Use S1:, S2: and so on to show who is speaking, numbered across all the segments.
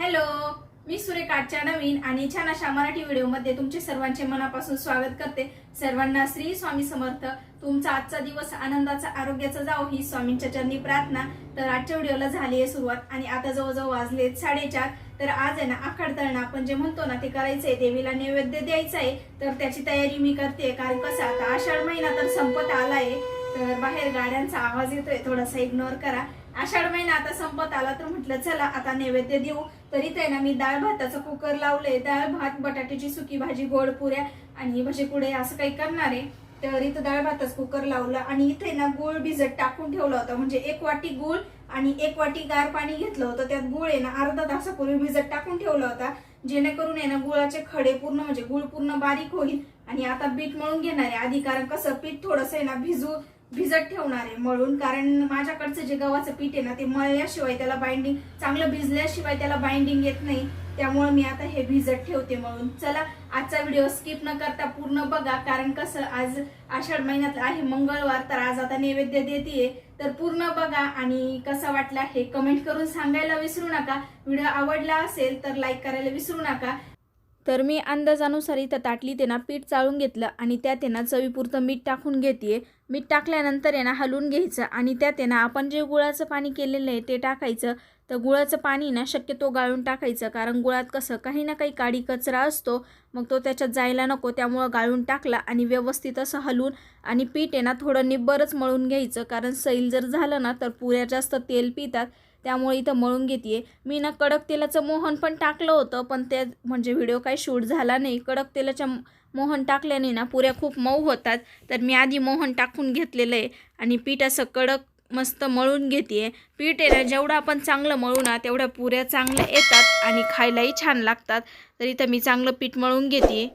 S1: Hello मी सुरेखाच्या नवीन आणि छान अशा मराठी व्हिडिओमध्ये तुमचे सर्वांचे मनापासून स्वागत करते. सर्वांना श्री स्वामी समर्थ. तुमचा आजचा दिवस आनंदाचा आरोग्याचा जाओ ही स्वामींच्या चरणी प्रार्थना. तर आजच्या व्हिडिओला झाली आहे सुरुवात आणि आता जवळजवळ वाजले साडेचार. तर आज आहे ना आखाड तळणं. आपण जे म्हणतो ना ते करायचंय देवीला नैवेद्य द्यायचं आहे तर त्याची तयारी मी करते कारण कसं आता आषाढ महिना तर संपत आलाय. तर बाहेर गाड्यांचा आवाज येतोय थोडासा इग्नोर करा. आषाढ महिना आता संपत आला तर म्हटलं चला आता नैवेद्य देऊ. तर इथे ना मी डाळ भाताचं कुकर लावलंय. डाळ भात बटाट्याची सुकी भाजी गोड पुऱ्या आणि भजी पुढे असं काही करणार आहे. तर इथं डाळ भाताच कुकर लावलं आणि इथे ना गुळ भिजत टाकून ठेवला होता. म्हणजे एक वाटी गुळ आणि एक वाटी गार पाणी घेतलं होतं. त्यात गुळ आहे ना अर्धा तासापूर्वी भिजत टाकून ठेवला होता. जेणेकरून आहे ना गुळाचे खडे पूर्ण म्हणजे गुळ पूर्ण बारीक होईल आणि आता बीट मळून घेणार आहे. आधी कारण कसं पीठ थोडंसं आहे ना भिजू भिजत ठेवणार आहे मळून. कारण माझ्याकडचं जे गव्हाचं पीठ आहे ना ते मळल्याशिवाय त्याला बाइंडिंग चांगलं भिजल्याशिवाय त्याला बाइंडिंग येत नाही. त्यामुळे मी आता हे भिजत ठेवते म्हणून चला आजचा व्हिडिओ स्किप न करता पूर्ण बघा. कारण कसं आज आषाढ महिन्यात आहे मंगळवार तर आज आता नैवेद्य देते तर पूर्ण बघा आणि कसा वाटला हे कमेंट करून सांगायला विसरू नका. व्हिडिओ आवडला असेल तर लाईक करायला विसरू नका. तर मी अंदाजानुसार इथं ताटली ते ना पीठ चाळून घेतलं आणि त्यात त्यांना चवीपुरतं मीठ टाकून घेते मीठ टाकल्यानंतर यांना ना हलवून घ्यायचं आणि त्यात त्यांना आपण जे गुळाचं पाणी केलेलं आहे ते टाकायचं. तर गुळाचं पाणी ना शक्यतो गाळून टाकायचं कारण गुळात कसं काही ना काही काडी कचरा असतो. मग तो त्याच्यात जायला नको त्यामुळं गाळून टाकला आणि व्यवस्थित असं हलवून आणि पीठ आहे ना थोडं निब्बरच मळून घ्यायचं. कारण सैल जर झालं ना तर पुऱ्या जास्त तेल पितात. त्यामुळे इथं मळून घेते मी ना कडक तेलाचं मोहन पण टाकलं होतं पण ते म्हणजे व्हिडिओ काही शूट झाला नाही. कडक तेलाच्या मोहन टाकल्याने ना पुऱ्या खूप मऊ होतात. तर मी आधी मोहन टाकून घेतलेलं आहे आणि पीठ असं कडक मस्त मळून घेते पीठ आहे ना जेवढं आपण चांगलं मळू ना तेवढ्या पुऱ्या चांगल्या येतात आणि खायलाही छान लागतात. तर इथं मी चांगलं पीठ मळून घेते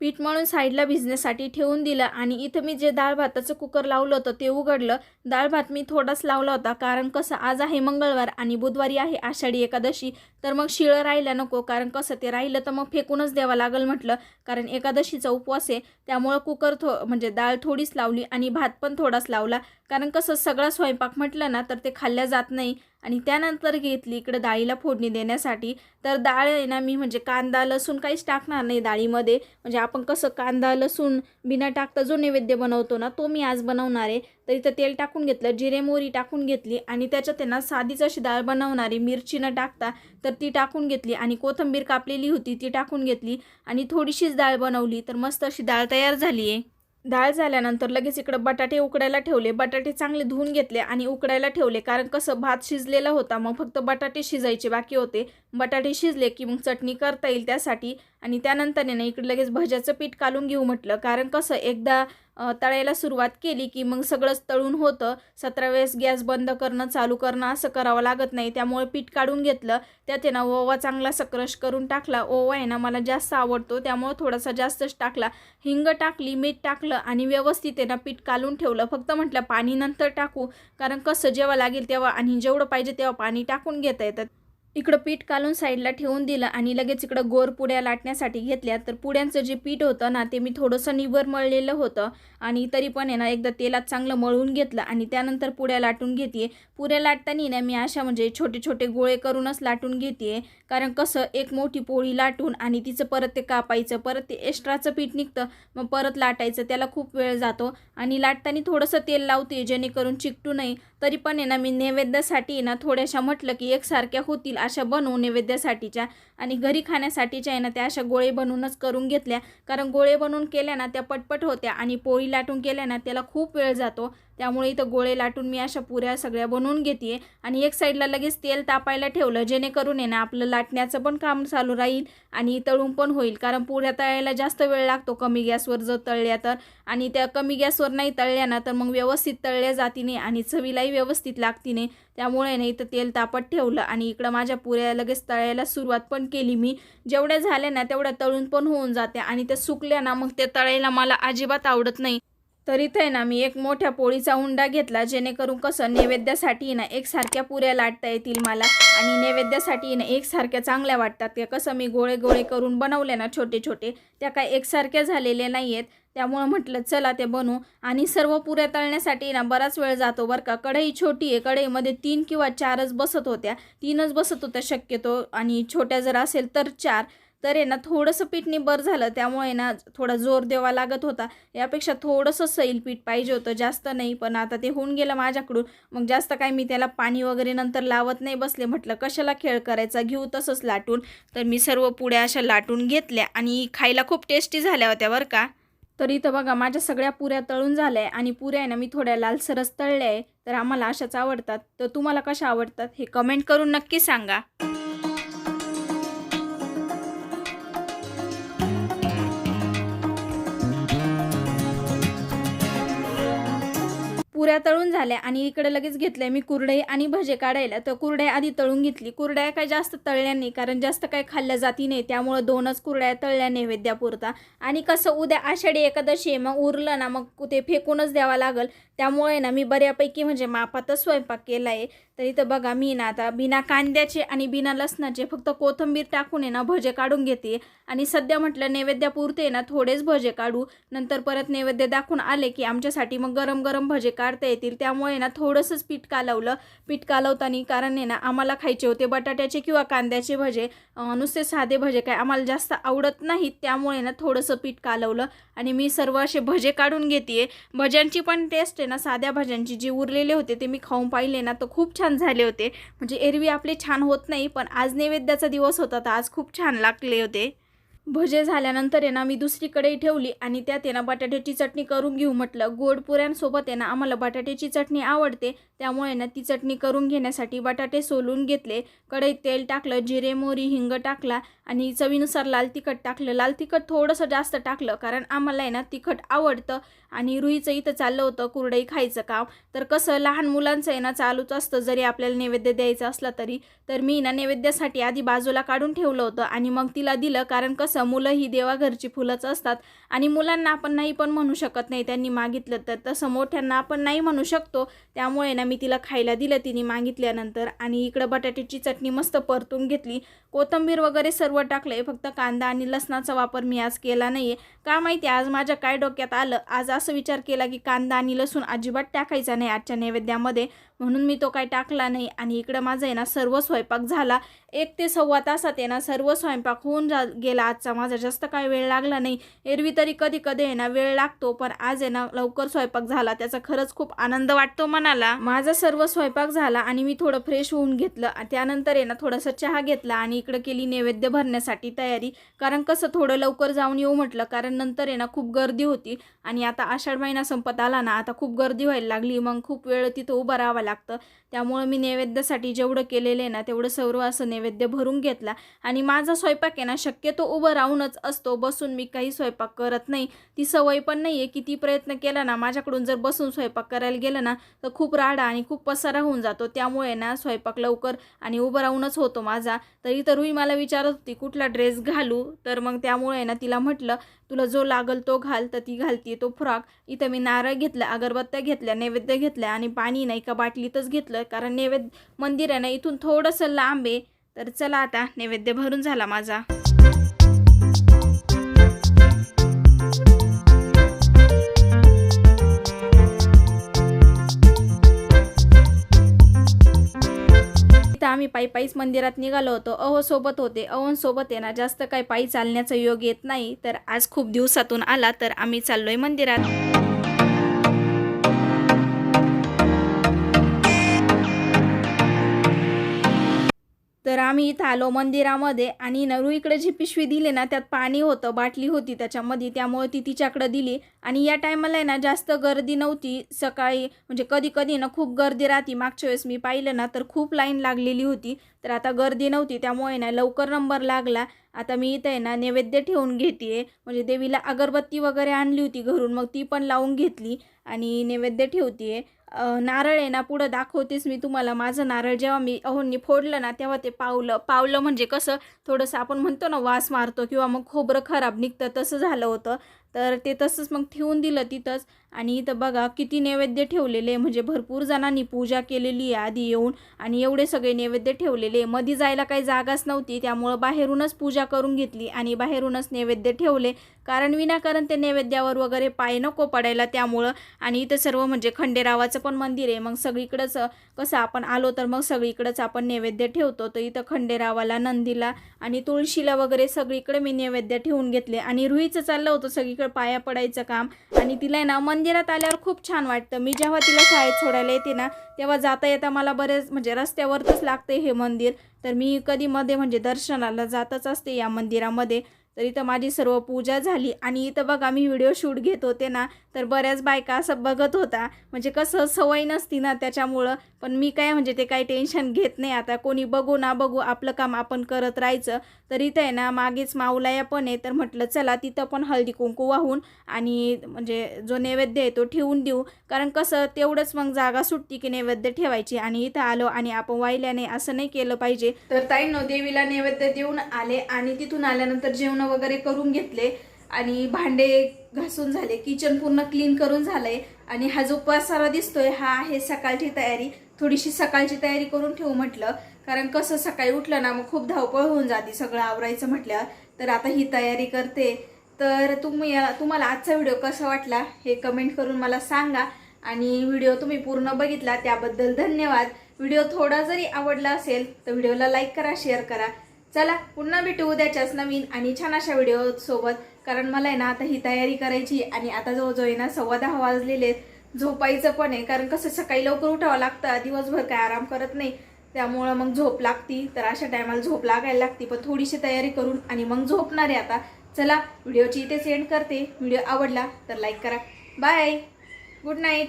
S1: पीठ मळून साईडला भिजण्यासाठी ठेवून दिलं आणि इथं मी जे डाळ भाताचं कुकर लावलं होतं ते उघडलं. डाळ भात मी थोडाच लावला होता कारण कसं आज आहे मंगळवार आणि बुधवारी आहे आषाढी एकादशी. तर मग शिळं राहिलं नको कारण कसं ते राहिलं तर मग फेकूनच द्यावं लागेल म्हटलं. कारण एकादशीचा उपवास आहे त्यामुळं कुकर थो म्हणजे डाळ थोडीच लावली आणि भात पण थोडाच लावला. कारण कसं सगळा स्वयंपाक म्हटलं ना तर ते खाल्ल्या जात नाही. आणि त्यानंतर घेतली इकडं डाळीला फोडणी देण्यासाठी. तर डाळ आहे ना मी म्हणजे कांदा लसूण काहीच टाकणार नाही डाळीमध्ये. म्हणजे आपण कसं कांदा लसूण बिना टाकता जो नैवेद्य बनवतो ना तो मी आज बनवणार आहे. तर इथं तेल टाकून घेतलं जिरे मोहरी टाकून घेतली आणि त्याच्यात त्यांना साधीच अशी डाळ बनवणारी मिरची न टाकता तर ती टाकून घेतली आणि कोथिंबीर कापलेली होती ती टाकून घेतली आणि थोडीशीच डाळ बनवली. तर मस्त अशी डाळ तयार झाली आहे. डाळ झाल्यानंतर लगेच इकडं बटाटे उकडायला ठेवले. बटाटे चांगले धुवून घेतले आणि उकडायला ठेवले. कारण कसं भात शिजलेला होता मग फक्त बटाटे शिजायचे बाकी होते. बटाटे शिजले की मग चटणी करता येईल त्यासाठी. आणि त्यानंतर ना इकडे लगेच भज्याचं पीठ काढून घेऊ म्हटलं. कारण कसं एकदा तळायला सुरुवात केली की मग सगळंच तळून होतं. सतरा वेळेस गॅस बंद करणं चालू करणं असं करावं लागत नाही. त्यामुळे पीठ काढून घेतलं. त्यात ना ओवा चांगला सक्रश करून टाकला. ओवा आहे ना मला जास्त आवडतो. त्यामुळे थोडासा जास्तच टाकला. हिंग टाकली मीठ टाकलं आणि व्यवस्थित आहे ना पीठ काढून ठेवलं. फक्त म्हटलं पाणी नंतर टाकू. कारण कसं जेव्हा लागेल तेव्हा आणि जेवढं पाहिजे तेव्हा पाणी टाकून घेता येतं. इकडं पीठ काढून साईडला ठेवून दिलं आणि लगेच इकडं गोर पुड्या लाटण्यासाठी घेतल्या. तर पुड्यांचं जे पीठ होतं ना ते मी थोडंसं निवर मळलेलं होतं आणि तरी पण आहे ना एकदा तेलात चांगलं मळून घेतलं आणि त्यानंतर पुड्या लाटून घेते पुऱ्या लाटताना ना मी अशा म्हणजे छोटे छोटे गोळे करूनच लाटून घेते कारण कसं एक मोठी पोळी लाटून आणि तिचं परत ते कापायचं परत ते एक्स्ट्राचं पीठ निघतं मग परत लाटायचं त्याला खूप वेळ जातो. आणि लाटताना थोडंसं तेल लावते जेणेकरून चिकटू नये. तरी पण आहे ना मी नैवेद्यासाठी ना थोड्याशा म्हटलं की एकसारख्या होतील अशा बनवू नैवेद्यासाठीच्या. आणि घरी खाण्यासाठीच्या आहे ना त्या अशा गोळे बनवूनच करून घेतल्या. कारण गोळे बनवून केल्या ना त्या पटपट होत्या आणि पोळी लाटून केल्या ना त्याला खूप वेळ जातो. त्यामुळे इथं गोळे लाटून मी अशा पुऱ्या सगळ्या बनवून घेते आणि एक साईडला लगेच तेल तापायला ठेवलं जेणेकरून आहे ना आपलं लाटण्याचं पण काम चालू राहील आणि तळून पण होईल. कारण पुऱ्या तळायला जास्त वेळ लागतो कमी गॅसवर जर तळल्या तर. आणि त्या कमी गॅसवर नाही तळल्या ना तर मग व्यवस्थित तळल्या जाती नाही आणि चवीलाही व्यवस्थित लागती नाही. त्यामुळे नाही इथं तेल तापत ठेवलं आणि इकडं माझ्या पुऱ्या लगेच तळायला सुरुवात पण केली मी. जेवढ्या झाल्या ना तेवढ्या तळून पण होऊन जाते आणि त्या सुकल्या ना मग त्या तळायला मला अजिबात आवडत नाही. तर इथे ना मी एक मोठ्या पोळीचा उंडा घेतला जेणेकरून कसं नैवेद्यासाठी ना एकसारख्या पुऱ्या लाटता येतील मला आणि नैवेद्यासाठी ना एकसारख्या चांगल्या वाटतात. त्या कसं मी गोळे गोळे करून बनवले ना छोटे छोटे त्या काय एकसारख्या झालेल्या नाही आहेत त्यामुळं म्हटलं चला ते बनवू. आणि सर्व पुऱ्या तळण्यासाठी ना बराच वेळ जातो बरं का. कढई छोटी आहे कढईमध्ये तीन किंवा चारच बसत होत्या. तीनच बसत होत्या शक्यतो. आणि छोट्या जर असेल तर चार. तर आहे ना थोडंसं पीठ निबर झालं त्यामुळे ना थोडा जोर द्यावा लागत होता. यापेक्षा थोडंसं सैल पीठ पाहिजे होतं जास्त नाही पण आता ते होऊन गेलं माझ्याकडून. मग जास्त काय मी त्याला पाणी वगैरे नंतर लावत नाही बसले. म्हटलं कशाला खेळ करायचा? घेऊ तसंच लाटून. तर मी सर्व पुड्या अशा लाटून घेतल्या आणि खायला खूप टेस्टी झाल्या होत्या बरं का. तर इथं बघा माझ्या सगळ्या पुऱ्या तळून झाल्या आहे आणि पुऱ्या आहे ना मी थोड्या लालसरस तळल्या आहे. तर आम्हाला अशाच आवडतात. तर तुम्हाला कशा आवडतात हे कमेंट करून नक्की सांगा. पुऱ्या तळून झाल्या आणि इकडे लगेच घेतल्या मी कुरडई आणि भजे काढायला. तर कुरड्या आधी तळून घेतली. कुरड्या काय जास्त तळल्या नाही कारण जास्त काय खाल्ल्या जाती नाही. त्यामुळं दोनच कुरड्या तळल्या नैवेद्यापुरता. आणि कसं उद्या आषाढी एकादशी आहे मग उरलं ना मग ते फेकूनच द्यावा लागल. त्यामुळे ना मी बऱ्यापैकी म्हणजे मापातच स्वयंपाक केला आहे तर इथं बघा मी ना आता बिना कांद्याचे आणि बिना लसणाचे फक्त कोथिंबीर टाकून आहे ना भजे काढून घेते. आणि सध्या म्हटलं नैवेद्यापुरते ना थोडेच भजे काढू. नंतर परत नैवेद्य दाखवून आले की आमच्यासाठी मग गरम गरम भजे काढता येतील. त्यामुळे ना थोडंसंच पीठ कालवलं. पीठ कालवताना कारण आहे ना आम्हाला खायचे होते बटाट्याचे किंवा कांद्याचे भजे. नुसते साधे भजे काय आम्हाला जास्त आवडत नाहीत. त्यामुळे ना थोडंसं पीठ कालवलं. आणि मी सर्व असे भजे काढून घेते भज्यांची पण टेस्ट आहे ना साध्या भज्यांची जी उरलेले होते ते मी खाऊन पाहिले ना तर खूप छान झाले होते. म्हणजे एरवी आपले छान होत नाही पण आज नैवेद्याचा दिवस होता तर आज खूप छान लागले होते. भजे झाल्यानंतर आहे ना मी दुसरी कढई ठेवली आणि त्यात आहे ना बटाट्याची चटणी करून घेऊ म्हटलं. गोड पुऱ्यांसोबत आहे ना आम्हाला बटाट्याची चटणी आवडते. त्यामुळे ना ती चटणी करून घेण्यासाठी बटाटे सोलून घेतले. कढईत तेल टाकलं जिरे मोरी हिंग टाकला. आणि चवीनुसार लाल तिखट टाकलं. लाल तिखट थोडंसं जास्त टाकलं कारण आम्हाला आहे ना तिखट आवडतं आणि रुईचं इथं चाललं होतं कुरडई खायचं काम. तर कसं लहान मुलांचं आहे ना चालूच असतं. जरी आपल्याला नैवेद्य द्यायचं असला तरी. तर मी ना नैवेद्यासाठी आधी बाजूला काढून ठेवलं होतं आणि मग तिला दिलं कारण कसं मुलं ही देवाघरची फुलंच असतात. आणि मुलांना आपण नाही पण म्हणू शकत नाही. त्यांनी मागितलं तर तसं मोठ्यांना आपण नाही म्हणू शकतो. त्यामुळे ना मी तिला खायला दिलं तिने मागितल्यानंतर. आणि इकडं बटाट्याची चटणी मस्त परतून घेतली. कोथंबीर वगैरे सर्व टाकले फक्त कांदा आणि लसणाचा वापर मी आज केला नाही आहे का माहिती आज माझ्या काय डोक्यात आलं? आज असं विचार केला की कांदा आणि लसूण अजिबात टाकायचा नाही आजच्या नैवेद्यामध्ये. म्हणून मी तो काय टाकला नाही. आणि इकडं माझा आहे ना सर्व स्वयंपाक झाला. एक ते सव्वा तासात आहे ना सर्व स्वयंपाक होऊन जा गेला आजचा. माझा जास्त काय वेळ लागला नाही. एरवी तरी कधी कधी आहे ना वेळ लागतो पण आज आहे ना लवकर स्वयंपाक झाला. त्याचा खरंच खूप आनंद वाटतो मनाला. माझा सर्व स्वयंपाक झाला आणि मी थोडं फ्रेश होऊन घेतलं. आणि त्यानंतर आहे ना थोडासा चहा घेतला आणि इकडं केली नैवेद्य भरण्यासाठी तयारी. कारण कसं थोडं लवकर जाऊन येऊ म्हटलं. कारण नंतर आहे ना खूप गर्दी होती. आणि आता आषाढ महिना संपत आला ना आता खूप गर्दी व्हायला लागली. मग खूप वेळ तिथं उभं राहावा लागतं. त्यामुळं मी नैवेद्यासाठी जेवढं केलेलं आहे ना तेवढं सर्व असं नैवेद्य भरून घेतला. आणि माझा स्वयंपाक आहे ना शक्यतो उभं राहूनच असतो. बसून मी काही स्वयंपाक करत नाही. ती सवय पण नाही आहे किती प्रयत्न केला ना माझ्याकडून जर बसून स्वयंपाक करायला गेलं ना तर खूप राडा आणि खूप पसारा होऊन जातो. त्यामुळे ना स्वयंपाक लवकर आणि उभं राहूनच होतो माझा. तरी तर रुई मला विचारत होती कुठला ड्रेस घालू? तर मग त्यामुळे ना तिला म्हटलं तुला जो लागल तो घाल. तर ती घालती तो फ्रॉक. इथं मी नारळ घेतला अगरबत्त्या घेतल्या नैवेद्य घेतल्या आणि पाणी नाही का बाटलीतच घेतलं कारण नैवेद्य मंदिर आहे ना इथून थोडंसं लांब आहे. तर चला आता नैवेद्य भरून झाला माझा. आम्ही पायी पायीच मंदिरात निघालो होतो. अहो सोबत होते. अहोन सोबत आहे ना जास्त काही पायी चालण्याचा योग येत नाही. तर आज खूप दिवसातून आला तर आम्ही चाललोय मंदिरात. तर आम्ही इथं आलो मंदिरामध्ये आणि नरू इकडे जी पिशवी दिली ना त्यात पाणी होतं बाटली होती त्याच्यामध्ये त्यामुळे ती तिच्याकडं दिली. आणि या टायमाला आहे ना जास्त गर्दी नव्हती. सकाळी म्हणजे कधी कधी ना खूप गर्दी राहते. मागच्या वेळेस मी पाहिलं ना तर खूप लाईन लागलेली होती. तर आता गर्दी नव्हती. त्यामुळे ना लवकर नंबर लागला. आता मी इथं आहे ना नैवेद्य ठेवून घेते म्हणजे देवीला अगरबत्ती वगैरे आणली होती घरून मग ती पण लावून घेतली आणि नैवेद्य ठेवते नारळ आहे ना पुढं दाखवतेच मी तुम्हाला. माझं नारळ जेव्हा मी अहोंनी फोडलं ना तेव्हा ते पावलं पावलं म्हणजे कसं थोडंसं आपण म्हणतो ना वास मारतो किंवा मग खोबरं खराब निघतं तसं झालं होतं. तर ते तसंच मग ठेवून दिलं तिथंच. आणि इथं बघा किती नैवेद्य ठेवलेले म्हणजे भरपूर जणांनी पूजा केलेली आहे आधी येऊन. आणि एवढे सगळे नैवेद्य ठेवलेले मध्ये जायला काही जागाच नव्हती. त्यामुळं बाहेरूनच पूजा करून घेतली आणि बाहेरूनच नैवेद्य ठेवले. कारण विनाकारण ते नैवेद्यावर वगैरे पाय नको पडायला त्यामुळं. आणि इथं सर्व म्हणजे खंडेरावाचं पण मंदिर आहे. मग सगळीकडंच कसं आपण आलो तर मग सगळीकडंच आपण नैवेद्य ठेवतो. तर इथं खंडेरावाला नंदीला आणि तुळशीला वगैरे सगळीकडे मी नैवेद्य ठेवून घेतले. आणि रुईचं चाललं होतं सगळी तिकडं पाया पडायचं काम. आणि तिला आहे ना मंदिरात आल्यावर खूप छान वाटतं. मी जेव्हा तिला शाळेत सोडायला येते ना तेव्हा जाता येता मला बरेच म्हणजे रस्त्यावरच लागते हे मंदिर. तर मी कधी मध्ये म्हणजे दर्शनाला जातच असते या मंदिरामध्ये. तर इथं माझी सर्व पूजा झाली. आणि इथं बघा मी व्हिडिओ शूट घेत होते ना तर बऱ्याच बायका असं बघत होता. म्हणजे कसं सवय नसती ना त्याच्यामुळं. पण मी काय म्हणजे ते काही टेन्शन घेत नाही. आता कोणी बघू ना बघू आपलं काम आपण करत राहायचं. तर इथं आहे ना मागेच माऊलाया पण आहे. तर म्हटलं चला तिथं पण हळदी कुंकू वाहून आणि म्हणजे जो नैवेद्य आहे तो ठेवून देऊ. कारण कसं तेवढंच मग जागा सुटती की नैवेद्य ठेवायची. आणि इथं आलो आणि आपण वाहिल्याने असं नाही केलं पाहिजे. तर ताईंनो देवीला नैवेद्य देऊन आले आणि तिथून आल्यानंतर जेवण वगैरे करून घेतले. आणि भांडे घासून झाले किचन पूर्ण क्लीन करून झालंय. आणि हा जो पसारा दिसतोय हा आहे सकाळची तयारी. थोडीशी सकाळची तयारी करून ठेवू म्हटलं. कारण कसं सकाळी उठलं ना मग खूप धावपळ होऊन जाते सगळं आवरायचं म्हटल्यावर तर आता ही तयारी करते. तर तुम्ही तुम्हाला आजचा व्हिडिओ कसा वाटला हे कमेंट करून मला सांगा. आणि व्हिडिओ तुम्ही पूर्ण बघितला त्याबद्दल धन्यवाद. व्हिडिओ थोडा जरी आवडला असेल तर व्हिडिओला लाईक करा शेअर करा. चला पुन्हा भेटू उद्याच्याच नवीन आणि छान अशा व्हिडिओ सोबत. कारण मला आहे ना आता ही तयारी करायची आणि आता जवळजवळ आहे ना सव्वा दहा वाजलेले आहेत. झोपायचं पण आहे कारण कसं सकाळी लवकर उठावं लागतं दिवसभर काय आराम करत नाही. त्यामुळं मग झोप लागती तर अशा टायमाला झोप लागायला लागती. पण थोडीशी तयारी करून आणि मग झोपणार आहे आता. चला व्हिडिओची इथे सेंड करते. व्हिडिओ आवडला तर लाईक करा. Bye good night